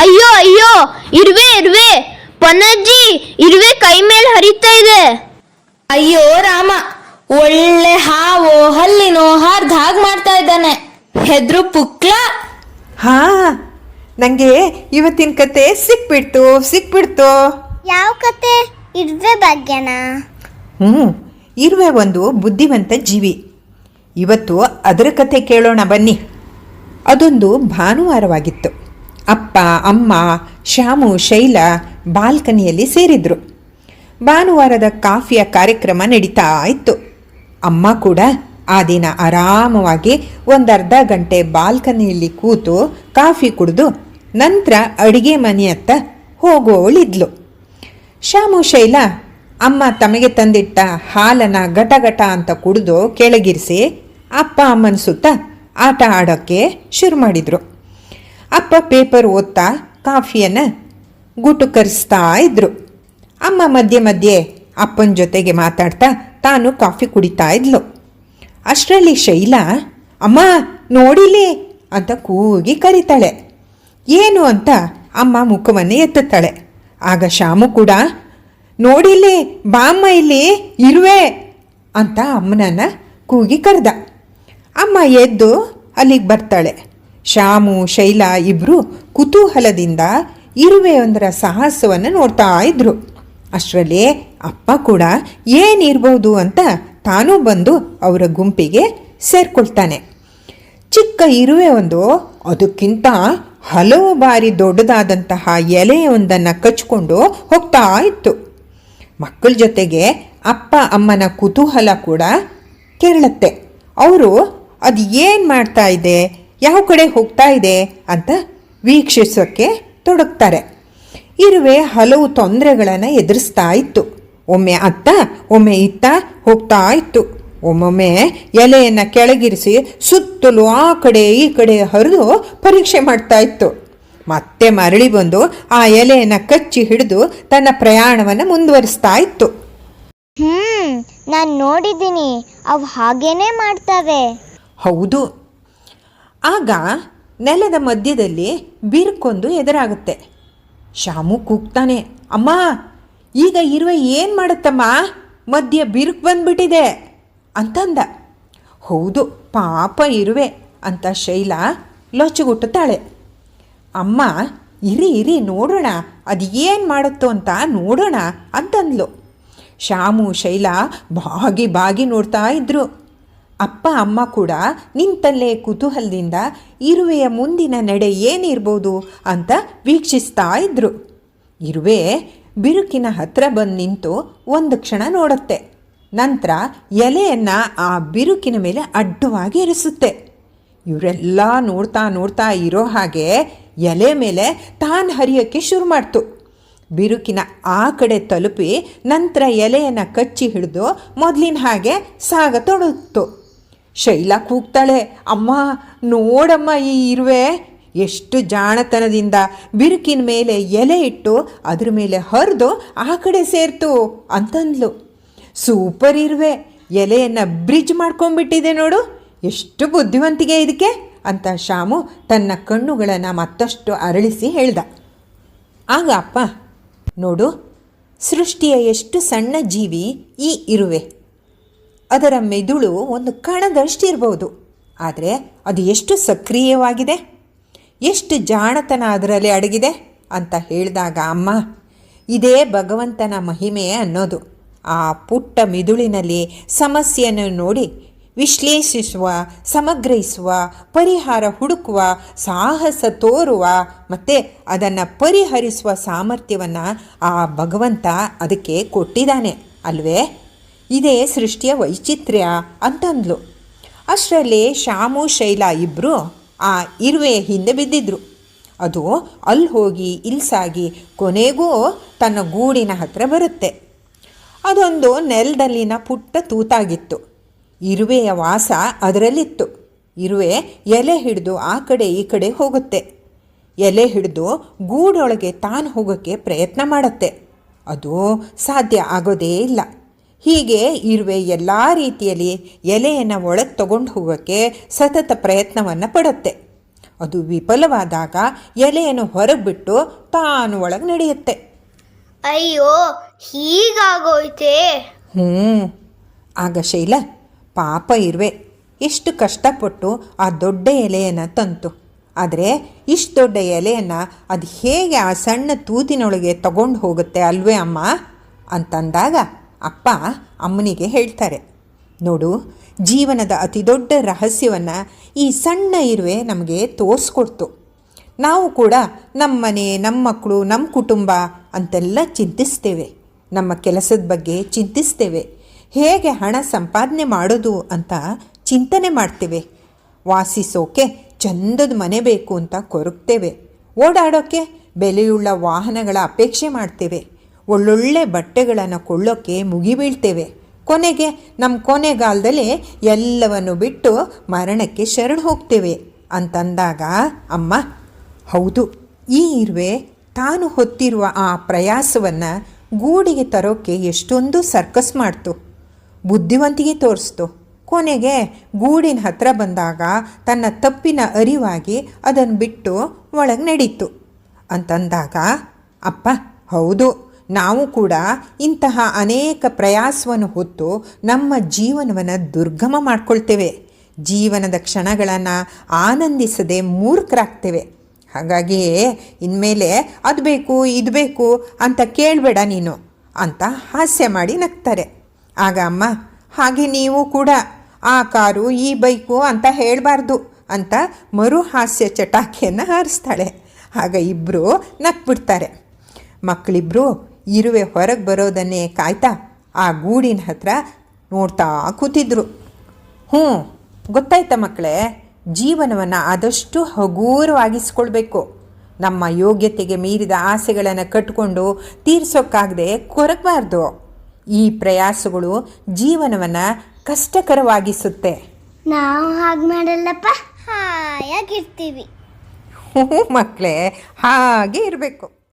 ಅಯ್ಯೋ ಅಯ್ಯೋ ಇರುವೆ ಇರುವೆ ಪೊನ್ನಜ್ಜಿ ಇರುವೆ ಕೈ ಮೇಲೆ ಹರಿತಾ ಇದೆ. ಅಯ್ಯೋ ರಾಮ ಒಳ್ಳೆ ಹಾವು ಹಲ್ಲಿನೋ ಹಾರ್ದ ಹಾಗ್ ಮಾಡ್ತಾ ಇದ್ದಾನೆ. ಹೆದ್ರು ಪುಕ್ಲ? ಹಾ ನಂಗೆ ಇವತ್ತಿನ ಕತೆ ಸಿಕ್ಬಿಡ್ತು ಸಿಕ್ಬಿಡ್ತು. ಯಾವ ಕತೆ? ಇರುವೆ ಬಗ್ಗೆನಾ ಹ್ಞೂ ಇರುವೆ ಒಂದು ಬುದ್ಧಿವಂತ ಜೀವಿ. ಇವತ್ತು ಅದರ ಕತೆ ಕೇಳೋಣ ಬನ್ನಿ. ಅದೊಂದು ಭಾನುವಾರವಾಗಿತ್ತು. ಅಪ್ಪ, ಅಮ್ಮ, ಶ್ಯಾಮು, ಶೈಲ ಬಾಲ್ಕನಿಯಲ್ಲಿ ಸೇರಿದ್ರು. ಭಾನುವಾರದ ಕಾಫಿಯ ಕಾರ್ಯಕ್ರಮ ನಡೀತಾ ಇತ್ತು. ಅಮ್ಮ ಕೂಡ ಆ ದಿನ ಆರಾಮವಾಗಿ ಒಂದರ್ಧ ಗಂಟೆ ಬಾಲ್ಕನಿಯಲ್ಲಿ ಕೂತು ಕಾಫಿ ಕುಡಿದು ನಂತರ ಅಡಿಗೆ ಮನೆಯತ್ತ ಹೋಗುವವಳಿದ್ಲು ಶ್ಯಾಮು, ಶೈಲ, ಅಮ್ಮ ತಮಗೆ ತಂದಿಟ್ಟ ಹಾಲನ್ನು ಗಟಗಟ ಅಂತ ಕುಡಿದು ಕೆಳಗಿರಿಸಿ ಅಪ್ಪ ಅಮ್ಮನ ಸುತ್ತ ಆಟ ಆಡೋಕ್ಕೆ ಶುರು ಮಾಡಿದರು. ಅಪ್ಪ ಪೇಪರ್ ಓದ್ತಾ ಕಾಫಿಯನ್ನು ಗುಟುಕರಿಸ್ತಾ ಇದ್ರು. ಅಮ್ಮ ಮಧ್ಯೆ ಮಧ್ಯೆ ಅಪ್ಪನ ಜೊತೆಗೆ ಮಾತಾಡ್ತಾ ತಾನು ಕಾಫಿ ಕುಡಿತಾ ಇದ್ಲು. ಅಷ್ಟರಲ್ಲಿ ಶೈಲಾ, ಅಮ್ಮ, ನೋಡಿಲಿ? ಅಂತ ಕೂಗಿ ಕರೀತಾಳೆ. ಏನು? ಅಂತ ಅಮ್ಮ ಮುಖವನ್ನು ಎತ್ತುತ್ತಾಳೆ. ಆಗ ಶಾಮು ಕೂಡ, ನೋಡಿಲಿ ಬಾಮ್ಮ ಇಲ್ಲಿ, ಇರುವೆ! ಅಂತ ಅಮ್ಮನನ್ನ ಕೂಗಿ ಕರೆದ. ಅಮ್ಮ ಎದ್ದು ಅಲ್ಲಿಗೆ ಬರ್ತಾಳೆ. ಶಾಮು ಶೈಲಾ ಇಬ್ಬರು ಕುತೂಹಲದಿಂದ ಇರುವೆಯೊಂದರ ಸಾಹಸವನ್ನು ನೋಡ್ತಾ ಇದ್ರು. ಅಷ್ಟರಲ್ಲಿ ಅಪ್ಪ ಕೂಡ ಏನಿರ್ಬೋದು ಅಂತ ತಾನೂ ಬಂದು ಅವರ ಗುಂಪಿಗೆ ಸೇರ್ಕೊಳ್ತಾನೆ. ಚಿಕ್ಕ ಇರುವೆ ಒಂದು ಅದಕ್ಕಿಂತ ಹಲವು ಬಾರಿ ದೊಡ್ಡದಾದಂತಹ ಎಲೆಯೊಂದನ್ನು ಕಚ್ಕೊಂಡು ಹೋಗ್ತಾ ಇತ್ತು. ಮಕ್ಕಳ ಜೊತೆಗೆ ಅಪ್ಪ, ಅಮ್ಮನ ಕುತೂಹಲ ಕೂಡ ಕೆರಳುತ್ತೆ. ಅವರು, ಅದು ಏನು ಮಾಡ್ತಾ ಇದೆ? ಯಾವ ಕಡೆ ಹೋಗ್ತಾ ಇದೆ ಅಂತ ವೀಕ್ಷಿಸೋಕ್ಕೆ ತೊಡಗ್ತಾರೆ. ಇರುವೆ ಹಲವು ತೊಂದರೆಗಳನ್ನು ಎದುರಿಸ್ತಾ ಇತ್ತು. ಒಮ್ಮೆ ಅತ್ತ ಒಮ್ಮೆ ಇತ್ತ ಹೋಗ್ತಾ ಇತ್ತು. ಒಮ್ಮೊಮ್ಮೆ ಎಲೆಯನ್ನು ಕೆಳಗಿರಿಸಿ ಸುತ್ತಲೂ ಆ ಕಡೆ ಈ ಕಡೆ ಹರಿದು ಪರೀಕ್ಷೆ ಮಾಡ್ತಾ ಇತ್ತು. ಮತ್ತೆ ಮರಳಿ ಬಂದು ಆ ಎಲೆಯನ್ನು ಕಚ್ಚಿ ಹಿಡಿದು ತನ್ನ ಪ್ರಯಾಣವನ್ನು ಮುಂದುವರಿಸ್ತಾ ಇತ್ತು. ಹ್ಮ್ ನಾನು ನೋಡಿದ್ದೀನಿ. ಅವು ಹಾಗೇನೆ ಮಾಡ್ತವೆ. ಹೌದು ಆಗ ನೆಲದ ಮಧ್ಯದಲ್ಲಿ ಬಿರುಕೊಂದು ಎದುರಾಗುತ್ತೆ. ಶಾಮು ಕೂಗ್ತಾನೆ, ಅಮ್ಮ, ಈಗ ಇರುವೆ ಏನು ಮಾಡುತ್ತಮ್ಮ? ಮಧ್ಯ ಬಿರುಕು ಬಂದ್ಬಿಟ್ಟಿದೆ. ಅಂತಂದ. ಹೌದು, ಪಾಪ ಇರುವೆ, ಅಂತ ಶೈಲಾ ಲೊಚ್ಚಗುಟ್ಟುತ್ತಾಳೆ ಅಮ್ಮ, ಇರಿ ಇರಿ, ನೋಡೋಣ, ಅದು ಏನು ಮಾಡುತ್ತೋ ಅಂತ ನೋಡೋಣ, ಅಂತಂದ್ಲು. ಶಾಮು, ಶೈಲಾ ಬಾಗಿ ಬಾಗಿ ನೋಡ್ತಾ ಇದ್ರು. ಅಪ್ಪ, ಅಮ್ಮ ಕೂಡ ನಿಂತಲ್ಲೇ ಕುತೂಹಲದಿಂದ ಇರುವೆಯ ಮುಂದಿನ ನಡೆ ಏನಿರ್ಬೋದು ಅಂತ ವೀಕ್ಷಿಸ್ತಾ ಇದ್ರು. ಇರುವೆ ಬಿರುಕಿನ ಹತ್ರ ಬಂದು ನಿಂತು ಒಂದು ಕ್ಷಣ ನೋಡುತ್ತೆ. ನಂತರ ಎಲೆಯನ್ನು ಆ ಬಿರುಕಿನ ಮೇಲೆ ಅಡ್ಡವಾಗಿ ಇರಿಸುತ್ತೆ ಇವರೆಲ್ಲ ನೋಡ್ತಾ ನೋಡ್ತಾ ಇರೋ ಹಾಗೆ ಎಲೆ ಮೇಲೆ ತಾನು ಹರಿಯೋಕ್ಕೆ ಶುರು ಮಾಡ್ತು. ಬಿರುಕಿನ ಆ ಕಡೆ ತಲುಪಿ ನಂತರ ಎಲೆಯನ್ನು ಕಚ್ಚಿ ಹಿಡಿದು ಮೊದಲಿನ ಹಾಗೆ ಸಾಗ ಸಾಗತೊಡಗಿತು ಶೈಲಾ ಕೂಗ್ತಾಳೆ ಅಮ್ಮ, ನೋಡಮ್ಮ ಈ ಇರುವೆ. ಎಷ್ಟು ಜಾಣತನದಿಂದ ಬಿರುಕಿನ ಮೇಲೆ ಎಲೆ ಇಟ್ಟು ಅದ್ರ ಮೇಲೆ ಹರಿದು ಆ ಕಡೆ ಸೇರ್ತು ಅಂತಂದ್ಲು. ಸೂಪರ್ ಇರುವೆ, ಎಲೆಯನ್ನು ಬ್ರಿಡ್ಜ್ ಮಾಡ್ಕೊಂಡ್ಬಿಟ್ಟಿದೆ ನೋಡು, ಎಷ್ಟು ಬುದ್ಧಿವಂತಿಗೆ ಇದಕ್ಕೆ? ಅಂತ ಶಾಮು ತನ್ನ ಕಣ್ಣುಗಳನ್ನು ಮತ್ತಷ್ಟು ಅರಳಿಸಿ ಹೇಳ್ದ. ಆಗ ಅಪ್ಪ, ನೋಡು, ಸೃಷ್ಟಿಯ ಎಷ್ಟು ಸಣ್ಣ ಜೀವಿ ಈ ಇರುವೆ. ಅದರ ಮೆದುಳು ಒಂದು ಕಣದಷ್ಟಿರಬಹುದು ಆದರೆ ಅದು ಎಷ್ಟು ಸಕ್ರಿಯವಾಗಿದೆ? ಎಷ್ಟು ಜಾಣತನ ಅದರಲ್ಲಿ ಅಡಗಿದೆ ಅಂತ ಹೇಳಿದಾಗ, ಅಮ್ಮ, ಇದೇ ಭಗವಂತನ ಮಹಿಮೆ ಅನ್ನೋದು. ಆ ಪುಟ್ಟ ಮಿದುಳಿನಲ್ಲಿ ಸಮಸ್ಯೆಯನ್ನು ನೋಡಿ, ವಿಶ್ಲೇಷಿಸುವ, ಸಮಗ್ರಹಿಸುವ, ಪರಿಹಾರ ಹುಡುಕುವ, ಸಾಹಸ ತೋರುವ, ಮತ್ತು ಅದನ್ನು ಪರಿಹರಿಸುವ ಸಾಮರ್ಥ್ಯವನ್ನು ಆ ಭಗವಂತ ಅದಕ್ಕೆ ಕೊಟ್ಟಿದ್ದಾನೆ, ಅಲ್ವೇ? ಇದೇ ಸೃಷ್ಟಿಯ ವೈಚಿತ್ರ್ಯ ಅಂತಂದ್ಲು. ಅಷ್ಟರಲ್ಲಿ ಶ್ಯಾಮು, ಶೈಲಾ ಇಬ್ಬರು ಆ ಇರುವೆ ಹಿಂದೆ ಬಿದ್ದಿದ್ರು. ಅದು ಅಲ್ಲಿ ಹೋಗಿ ಇಲ್ಸಾಗಿ ಕೊನೆಗೂ ತನ್ನ ಗೂಡಿನ ಹತ್ರ ಬರುತ್ತೆ. ಅದೊಂದು ನೆಲದಲ್ಲಿನ ಪುಟ್ಟ ತೂತಾಗಿತ್ತು. ಇರುವೆಯ ವಾಸ ಅದರಲ್ಲಿತ್ತು. ಇರುವೆ ಎಲೆ ಹಿಡಿದು ಆ ಕಡೆ ಈ ಕಡೆ ಹೋಗುತ್ತೆ. ಎಲೆ ಹಿಡಿದು ಗೂಡೊಳಗೆ ತಾನು ಹೋಗೋಕ್ಕೆ ಪ್ರಯತ್ನ ಮಾಡುತ್ತೆ. ಅದು ಸಾಧ್ಯ ಆಗೋದೇ ಇಲ್ಲ. ಹೀಗೆ ಇರುವೆ ಎಲ್ಲ ರೀತಿಯಲ್ಲಿ ಎಲೆಯನ್ನು ಒಳಗೆ ತಗೊಂಡು ಹೋಗೋಕ್ಕೆ ಸತತ ಪ್ರಯತ್ನವನ್ನು ಪಡುತ್ತೆ. ಅದು ವಿಫಲವಾದಾಗ ಎಲೆಯನ್ನು ಹೊರಗೆ ಬಿಟ್ಟು ತಾನು ಒಳಗೆ ನಡೆಯುತ್ತೆ. ಅಯ್ಯೋ ಹೀಗಾಗೋಯ್ತೆ? ಹ್ಞೂ ಆಗ ಶೈಲ ಪಾಪ ಇರುವೆ ಎಷ್ಟು ಕಷ್ಟಪಟ್ಟು ಆ ದೊಡ್ಡ ಎಲೆಯನ್ನು ತಂತು. ಆದರೆ ಇಷ್ಟು ದೊಡ್ಡ ಎಲೆಯನ್ನು ಅದು ಹೇಗೆ ಆ ಸಣ್ಣ ತೂತಿನೊಳಗೆ ತಗೊಂಡು ಹೋಗುತ್ತೆ ಅಲ್ವೇ ಅಮ್ಮ? ಅಂತಂದಾಗ ಅಪ್ಪ ಅಮ್ಮನಿಗೆ ಹೇಳ್ತಾರೆ, ನೋಡು, ಜೀವನದ ಅತಿ ದೊಡ್ಡ ರಹಸ್ಯವನ್ನು ಈ ಸಣ್ಣ ಇರುವೆ ನಮಗೆ ತೋರಿಸ್ಕೊಡ್ತು. ನಾವು ಕೂಡ ನಮ್ಮ ಮನೆ ನಮ್ಮ ಮಕ್ಕಳು ನಮ್ಮ ಕುಟುಂಬ ಅಂತೆಲ್ಲ ಚಿಂತಿಸ್ತೇವೆ. ನಮ್ಮ ಕೆಲಸದ ಬಗ್ಗೆ ಚಿಂತಿಸ್ತೇವೆ. ಹೇಗೆ ಹಣ ಸಂಪಾದನೆ ಮಾಡೋದು ಅಂತ ಚಿಂತನೆ ಮಾಡ್ತೇವೆ. ವಾಸಿಸೋಕೆ ಚಂದದ ಮನೆ ಬೇಕು ಅಂತ ಕೊರಗ್ತೇವೆ ಓಡಾಡೋಕ್ಕೆ ಬೆಲೆಯುಳ್ಳ ವಾಹನಗಳ ಅಪೇಕ್ಷೆ ಮಾಡ್ತೇವೆ. ಒಳ್ಳೊಳ್ಳೆ ಬಟ್ಟೆಗಳನ್ನು ಕೊಳ್ಳೋಕ್ಕೆ ಮುಗಿಬೀಳ್ತೇವೆ. ಕೊನೆಗೆ ನಮ್ಮ ಕೊನೆಗಾಲದಲ್ಲಿ ಎಲ್ಲವನ್ನು ಬಿಟ್ಟು ಮರಣಕ್ಕೆ ಶರಣ ಹೋಗ್ತೇವೆ ಅಂತಂದಾಗ, ಅಮ್ಮ, ಹೌದು, ಈ ಇರುವೆ ತಾನು ಹೊತ್ತಿರುವ ಆ ಪ್ರಯಾಸವನ್ನು ಗೂಡಿಗೆ ತರೋಕ್ಕೆ ಎಷ್ಟೊಂದು ಸರ್ಕಸ್ ಮಾಡ್ತು. ಬುದ್ಧಿವಂತಿಗೆ ತೋರಿಸ್ತು. ಕೊನೆಗೆ ಗೂಡಿನ ಹತ್ರ ಬಂದಾಗ ತನ್ನ ತಪ್ಪಿನ ಅರಿವಾಗಿ ಅದನ್ನು ಬಿಟ್ಟು ಒಳಗೆ ನಡೀತು. ಅಂತಂದಾಗ, ಅಪ್ಪ, ಹೌದು ನಾವು ಕೂಡ ಇಂತಹ ಅನೇಕ ಪ್ರಯಾಸವನ್ನು ಹೊತ್ತು ನಮ್ಮ ಜೀವನವನ್ನು ದುರ್ಗಮ ಮಾಡಿಕೊಳ್ತೇವೆ. ಜೀವನದ ಕ್ಷಣಗಳನ್ನು ಆನಂದಿಸದೆ ಮೂರ್ಖರಾಗ್ತೇವೆ. ಹಾಗಾಗಿಯೇ ಇನ್ಮೇಲೆ ಅದು ಬೇಕು, ಇದು ಬೇಕು ಅಂತ ಕೇಳಬೇಡ ನೀನು ಅಂತ ಹಾಸ್ಯ ಮಾಡಿ ನಗ್ತಾರೆ. ಆಗ ಅಮ್ಮ, ಹಾಗೆ ನೀವು ಕೂಡ ಆ ಕಾರು, ಈ ಬೈಕು ಅಂತ ಹೇಳಬಾರ್ದು ಅಂತ ಮರು ಹಾಸ್ಯ ಚಟಾಕಿಯನ್ನು ಹಾರಿಸ್ತಾಳೆ. ಆಗ ಇಬ್ಬರು ನಕ್ಬಿಡ್ತಾರೆ ಮಕ್ಕಳಿಬ್ಬರು ಇರುವೆ ಹೊರಗೆ ಬರೋದನ್ನೇ ಕಾಯ್ತಾ ಆ ಗೂಡಿನ ಹತ್ರ ನೋಡ್ತಾ ಕೂತಿದ್ರು. ಹ್ಞೂ ಗೊತ್ತಾಯ್ತಾ ಮಕ್ಕಳೇ? ಜೀವನವನ್ನು ಆದಷ್ಟು ಹಗೂರವಾಗಿಸ್ಕೊಳ್ಬೇಕು. ನಮ್ಮ ಯೋಗ್ಯತೆಗೆ ಮೀರಿದ ಆಸೆಗಳನ್ನು ಕಟ್ಕೊಂಡು ತೀರಿಸೋಕ್ಕಾಗದೆ ಕೊರಗಬಾರ್ದು. ಈ ಪ್ರಯಾಸಗಳು ಜೀವನವನ್ನು ಕಷ್ಟಕರವಾಗಿಸುತ್ತೆ. ನಾವು ಹಾಗೆ ಮಾಡಲ್ಲಪ್ಪ? ಹಾಯಾಗಿರ್ತೀವಿ. ಹ್ಞೂ ಮಕ್ಕಳೇ ಹಾಗೆ ಇರಬೇಕು.